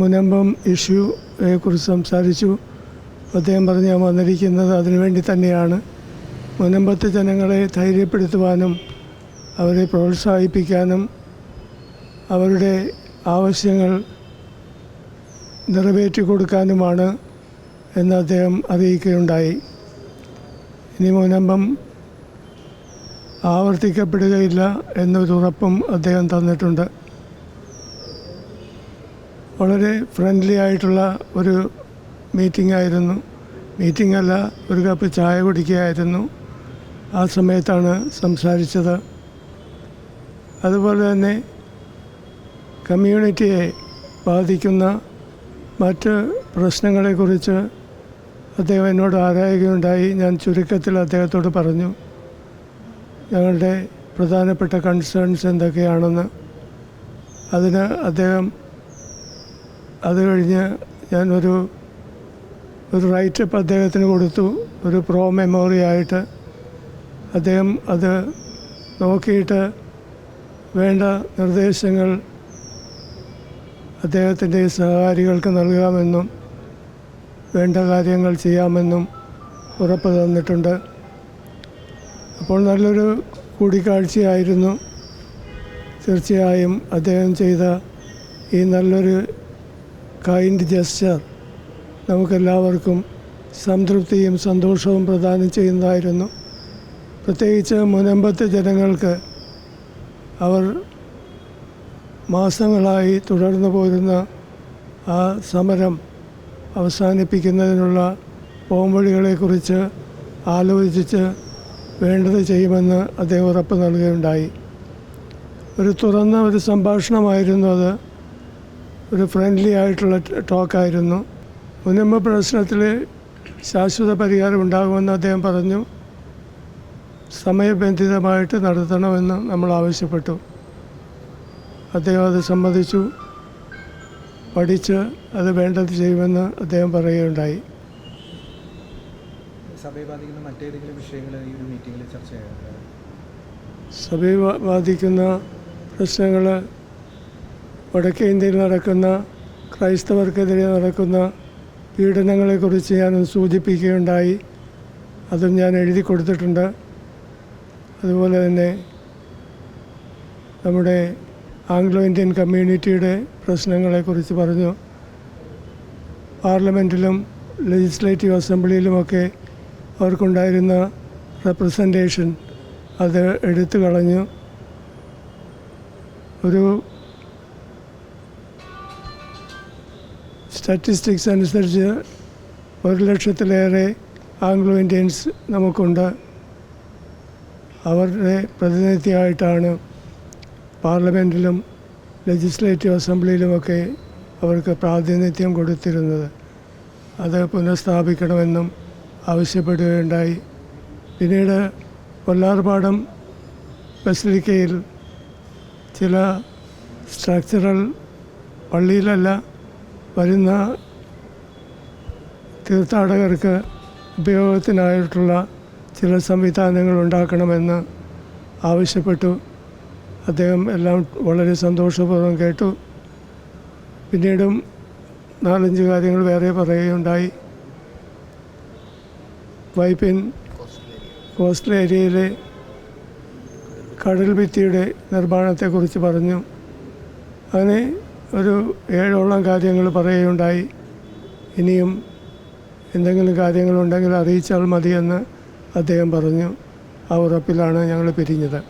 മുനമ്പം ഇഷ്യൂയെ കുറിച്ച് സംസാരിച്ചു. അദ്ദേഹം പറഞ്ഞ് ഞാൻ വന്നിരിക്കുന്നത് അതിനുവേണ്ടി തന്നെയാണ്. മുനമ്പത്തെ ജനങ്ങളെ ധൈര്യപ്പെടുത്തുവാനും അവരെ പ്രോത്സാഹിപ്പിക്കാനും അവരുടെ ആവശ്യങ്ങൾ നിറവേറ്റി കൊടുക്കാനുമാണ് എന്ന് അദ്ദേഹം അറിയിക്കുകയുണ്ടായി. ഇനി മുനമ്പം ആവർത്തിക്കപ്പെടുകയില്ല എന്നൊരു ഉറപ്പും അദ്ദേഹം തന്നിട്ടുണ്ട്. വളരെ ഫ്രണ്ട്ലി ആയിട്ടുള്ള ഒരു മീറ്റിംഗ് ആയിരുന്നു. മീറ്റിംഗ് അല്ല ഒരു കപ്പ് ചായ കുടിക്കുകയായിരുന്നു. ആ സമയത്താണ് സംസാരിച്ചത്. അതുപോലെ തന്നെ കമ്മ്യൂണിറ്റിയെ ബാധിക്കുന്ന മറ്റ് പ്രശ്നങ്ങളെക്കുറിച്ച് അദ്ദേഹം എന്നോട് ആരായുകയുണ്ടായി. ഞാൻ ചുരുക്കത്തിൽ അദ്ദേഹത്തോട് പറഞ്ഞു ഞങ്ങളുടെ പ്രധാനപ്പെട്ട കൺസേൺസ് എന്തൊക്കെയാണെന്ന്. അതിന് അദ്ദേഹം അത് കഴിഞ്ഞ് ഞാനൊരു ഒരു റൈറ്റപ്പ് അദ്ദേഹത്തിന് കൊടുത്തു. ഒരു പ്രോ മെമ്മോറി ആയിട്ട്. അദ്ദേഹം അത് നോക്കിയിട്ട് വേണ്ട നിർദ്ദേശങ്ങൾ അദ്ദേഹത്തിന്റെ സഹകാരികൾക്ക് നൽകാമെന്നും വേണ്ട കാര്യങ്ങൾ ചെയ്യാമെന്നും ഉറപ്പ് തന്നിട്ടുണ്ട്. അപ്പോൾ നല്ലൊരു കൂടിക്കാഴ്ചയായിരുന്നു. തീർച്ചയായും അദ്ദേഹം ചെയ്ത ഈ നല്ലൊരു കൈൻഡ് ജസ്റ്റർ നമുക്കെല്ലാവർക്കും സംതൃപ്തിയും സന്തോഷവും പ്രദാനം ചെയ്യുന്നതായിരുന്നു. പ്രത്യേകിച്ച് മുനമ്പത്തെ ജനങ്ങൾക്ക് അവർ മാസങ്ങളായി തുടർന്നു പോരുന്ന ആ സമരം അവസാനിപ്പിക്കുന്നതിനുള്ള പോംവഴികളെക്കുറിച്ച് ആലോചിച്ച് വേണ്ടത് ചെയ്യുമെന്ന് അദ്ദേഹം ഉറപ്പ് നൽകുകയുണ്ടായി. ഒരു തുറന്ന ഒരു സംഭാഷണമായിരുന്നു അത്. ഒരു ഫ്രണ്ട്ലി ആയിട്ടുള്ള ടോക്കായിരുന്നു മുനമ്പ് പ്രശ്നത്തിൽ ശാശ്വത പരിഹാരം ഉണ്ടാകുമെന്ന് അദ്ദേഹം പറഞ്ഞു. സമയബന്ധിതമായിട്ട് നടത്തണമെന്ന് നമ്മൾ ആവശ്യപ്പെട്ടു. അദ്ദേഹം അത് സമ്മതിച്ചു. പഠിച്ച് അത് വേണ്ടത് ചെയ്യുമെന്ന് അദ്ദേഹം പറയുകയുണ്ടായി. സഭയെ ബാധിക്കുന്ന മറ്റേതെങ്കിലും വിഷയങ്ങൾ ഈ ഒരു ചർച്ച ചെയ്യാറുണ്ട് സഭയെ ബാധിക്കുന്ന പ്രശ്നങ്ങൾ വടക്കേ ഇന്ത്യയിൽ നടക്കുന്ന ക്രൈസ്തവർക്കെതിരെ നടക്കുന്ന പീഡനങ്ങളെക്കുറിച്ച് ഞാനൊന്ന് സൂചിപ്പിക്കുകയുണ്ടായി. അതും ഞാൻ എഴുതി കൊടുത്തിട്ടുണ്ട്. അതുപോലെ തന്നെ നമ്മുടെ ആംഗ്ലോ ഇന്ത്യൻ കമ്മ്യൂണിറ്റിയുടെ പ്രശ്നങ്ങളെക്കുറിച്ച് പറഞ്ഞു. പാർലമെന്റിലും ലെജിസ്ലേറ്റീവ് അസംബ്ലിയിലുമൊക്കെ അവർക്കുണ്ടായിരുന്ന റെപ്രസെന്റേഷൻ അത് എടുത്തു കളഞ്ഞു. ഒരു സ്റ്റാറ്റിസ്റ്റിക്സ് അനുസരിച്ച് ഒരു ലക്ഷത്തിലേറെ ആംഗ്ലോ ഇന്ത്യൻസ് നമുക്കുണ്ട്. അവരുടെ പ്രതിനിധിയായിട്ടാണ് പാർലമെന്റിലും ലെജിസ്ലേറ്റീവ് അസംബ്ലിയിലുമൊക്കെ അവർക്ക് പ്രാതിനിധ്യം കൊടുത്തിരുന്നത്. അത് പുനഃസ്ഥാപിക്കണമെന്നും ആവശ്യപ്പെടുകയുണ്ടായി. പിന്നീട് കൊല്ലാർപാടം ബസിലിക്കയിൽ ചില സ്ട്രക്ചറൽ പള്ളിയിലല്ല വരുന്ന തീർത്ഥാടകർക്ക് ഉപയോഗത്തിനായിട്ടുള്ള ചില സംവിധാനങ്ങൾ ഉണ്ടാക്കണമെന്ന് ആവശ്യപ്പെട്ടു. അദ്ദേഹം എല്ലാം വളരെ സന്തോഷപൂർവം കേട്ടു. പിന്നീടും നാലഞ്ച് കാര്യങ്ങൾ വേറെ പറയുകയുണ്ടായി. വൈപ്പിൻ കോസ്റ്റൽ ഏരിയയിലെ കടൽ ഭിത്തിയുടെ നിർമ്മാണത്തെക്കുറിച്ച് പറഞ്ഞു. അങ്ങനെ ഒരു ഏഴോളം കാര്യങ്ങൾ പറയുകയുണ്ടായി. ഇനിയും എന്തെങ്കിലും കാര്യങ്ങളുണ്ടെങ്കിൽ അറിയിച്ചാൽ മതിയെന്ന് അദ്ദേഹം പറഞ്ഞു. ആ ഉറപ്പിലാണ് ഞങ്ങൾ പിരിഞ്ഞത്.